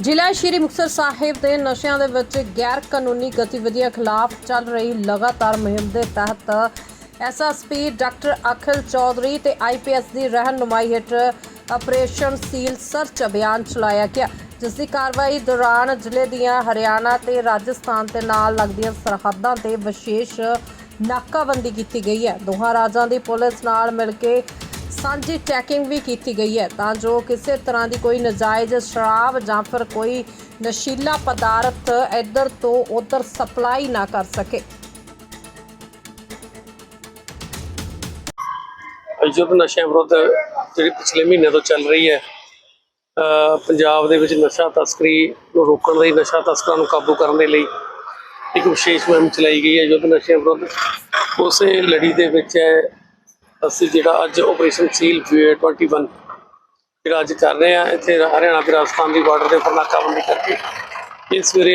ਜ਼ਿਲ੍ਹਾ ਸ਼੍ਰੀ ਮੁਕਤਸਰ ਸਾਹਿਬ ਦੇ ਨਸ਼ਿਆਂ ਦੇ ਵਿੱਚ ਗੈਰ ਕਾਨੂੰਨੀ ਗਤੀਵਿਧੀਆਂ ਖਿਲਾਫ ਚੱਲ ਰਹੀ ਲਗਾਤਾਰ ਮੁਹਿੰਮ ਦੇ ਤਹਿਤ ਐਸਐਸਪੀ ਡਾਕਟਰ ਅਖਿਲ ਚੌਧਰੀ ਤੇ ਆਈਪੀਐਸ ਦੀ ਰਹਿਨੁਮਾਈ ਹੇਠ ਆਪਰੇਸ਼ਨ ਸੀਲ ਸਰਚ ਅਭਿਆਨ ਚਲਾਇਆ ਗਿਆ, ਜਿਸ ਦੀ ਕਾਰਵਾਈ ਦੌਰਾਨ ਜ਼ਿਲ੍ਹੇ ਦੀਆਂ ਹਰਿਆਣਾ ਤੇ ਰਾਜਸਥਾਨ ਦੇ ਨਾਲ ਲੱਗਦੀਆਂ ਸਰਹੱਦਾਂ ਤੇ ਵਿਸ਼ੇਸ਼ ਨਾਕਾਬੰਦੀ ਕੀਤੀ ਗਈ ਹੈ। ਦੋਹਾਂ ਰਾਜਾਂ ਦੀ ਪੁਲਿਸ ਨਾਲ ਮਿਲ ਕੇ ਸਾਂਝੀ ਚੈਕਿੰਗ ਵੀ ਕੀਤੀ ਗਈ ਹੈ ਤਾਂ ਜੋ ਕਿਸੇ ਤਰ੍ਹਾਂ ਦੀ ਕੋਈ ਨਜਾਇਜ਼ ਸ਼ਰਾਬ ਜਾਂ ਫਿਰ ਕੋਈ ਨਸ਼ੀਲਾ ਪਦਾਰਥ ਇੱਧਰ ਤੋਂ ਉੱਧਰ ਸਪਲਾਈ ਨਾ ਕਰ ਸਕੇ। ਯੁੱਧ ਨਸ਼ਿਆਂ ਵਿਰੁੱਧ ਜਿਹੜੀ ਪਿਛਲੇ ਮਹੀਨੇ ਤੋਂ ਚੱਲ ਰਹੀ ਹੈ ਪੰਜਾਬ ਦੇ ਵਿੱਚ ਨਸ਼ਾ ਤਸਕਰੀ ਨੂੰ ਰੋਕਣ ਲਈ, ਨਸ਼ਾ ਤਸਕਰਾਂ ਨੂੰ ਕਾਬੂ ਕਰਨ ਦੇ ਲਈ ਇੱਕ ਵਿਸ਼ੇਸ਼ ਮੁਹਿੰਮ ਚਲਾਈ ਗਈ ਹੈ ਯੁੱਧ ਨਸ਼ਿਆਂ ਵਿਰੁੱਧ। ਉਸੇ ਲੜੀ ਦੇ ਵਿੱਚ ਹੈ ਅਸੀਂ ਜਿਹੜਾ ਅੱਜ ਆਪਰੇਸ਼ਨ ਸੀਲ 21 ਜਿਹੜਾ ਅੱਜ ਕਰ ਰਹੇ ਆ ਇੱਥੇ ਹਰਿਆਣਾ ਤੇ ਰਾਜਸਥਾਨ ਦੀ ਬਾਰਡਰ ਦੇ ਉੱਪਰ ਨਾਕਾਬੰਦੀ ਕਰਕੇ ਇਹ ਸਵੇਰੇ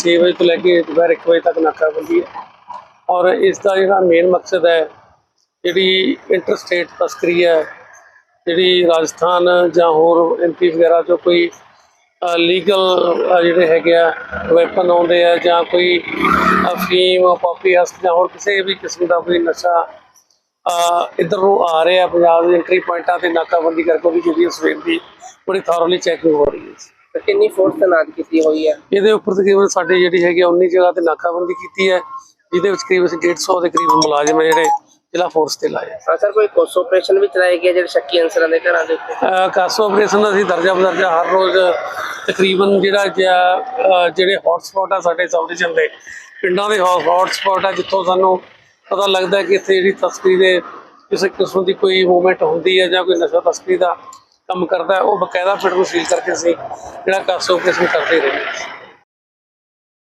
6 ਵਜੇ ਤੋਂ ਲੈ ਕੇ ਦੁਪਹਿਰ 1 ਵਜੇ ਤੱਕ ਨਾਕਾਬੰਦੀ ਹੈ। ਔਰ ਇਸ ਦਾ ਜਿਹੜਾ ਮੇਨ ਮਕਸਦ ਹੈ, ਜਿਹੜੀ ਇੰਟਰਸਟੇਟ ਤਸਕਰੀ ਹੈ, ਜਿਹੜੀ ਰਾਜਸਥਾਨ ਜਾਂ ਹੋਰ ਐਮਪੀ ਵਗੈਰਾ ਚੋਂ ਕੋਈ ਲੀਗਲ ਜਿਹੜੇ ਹੈਗੇ ਆ ਵੈਪਨ ਆਉਂਦੇ ਆ ਜਾਂ ਕੋਈ ਅਫੀਮ ਪਾਪੀ ਹਸਕ ਜਾਂ ਹੋਰ ਕਿਸੇ ਵੀ ਕਿਸਮ ਦਾ ਕੋਈ ਨਸ਼ਾ ਇੱਧਰ ਨੂੰ ਆ ਰਿਹਾ ਪੰਜਾਬ ਦੇ ਐਂਟਰੀ ਪੁਆਇੰਟਾਂ ਤੇ ਨਾਕਾਬੰਦੀ ਕਰਕੇ ਉਹਦੀ ਜਿਹੜੀ ਸਵੇਰ ਦੀ ਬੜੀ ਥੋਰਲੀ ਚੈਕਿੰਗ ਹੋ ਰਹੀ ਹੈ। ਤੇ ਕਿੰਨੀ ਫੋਰਸ ਤੈਨਾਤ ਕੀਤੀ ਹੋਈ ਹੈ? ਇਹਦੇ ਉੱਪਰ ਤਕਰੀਬਨ ਸਾਡੇ ਜਿਹੜੀ ਹੈਗੀ ਆ 19 ਜਗ੍ਹਾ ਤੇ ਨਾਕਾਬੰਦੀ ਕੀਤੀ ਹੈ ਜਿਹਦੇ ਵਿੱਚ ਕਰੀਬ ਅਸੀਂ 150 ਦੇ ਕਰੀਬ ਮੁਲਾਜ਼ਮ ਹੈ ਜਿਹੜੇ ਜ਼ਿਲ੍ਹਾ ਫੋਰਸ ਤੇ ਲਾਏ ਹਾਂ ਸਰ ਕੋਈ ਕੋਸ ਆਪਰੇਸ਼ਨ ਵੀ ਚਲਾਇਆ ਗਿਆ ਜਿਹੜੇ ਸ਼ੱਕੀ ਅਨਸਰਾਂ ਦੇ ਘਰਾਂ ਦੇ ਉੱਤੇ? ਕਾਸੋ ਆਪਰੇਸ਼ਨ ਅਸੀਂ ਦਰਜਾ ਬਦਰਜਾ ਹਰ ਰੋਜ਼ ਤਕਰੀਬਨ ਜਿਹੜਾ ਜਿਹੜੇ ਹੌਟ ਸਪੌਟ ਆ ਸਾਡੇ ਸਬ ਡਿਵੀਜ਼ਨ ਦੇ ਪਿੰਡਾਂ ਦੇ ਹੌਟ ਸਪੌਟ ਆ ਜਿੱਥੋਂ ਸਾਨੂੰ ਪਤਾ ਲੱਗਦਾ ਕਿ ਇੱਥੇ ਜਿਹੜੀ ਤਸਕਰੀ ਦੇ ਕਿਸੇ ਕਿਸਮ ਦੀ ਕੋਈ ਮੂਵਮੈਂਟ ਹੁੰਦੀ ਹੈ ਜਾਂ ਕੋਈ ਨਸ਼ਾ ਤਸਕਰੀ ਦਾ ਕੰਮ ਕਰਦਾ ਉਹ ਬਕਾਇਦਾ ਪਿੰਡ ਨੂੰ ਸੀਲ ਕਰਕੇ ਅਸੀਂ ਜਿਹੜਾ ਕਾਸੋ ਆਪਰੇਸ਼ਨ ਕਰਦੇ ਰਹੇ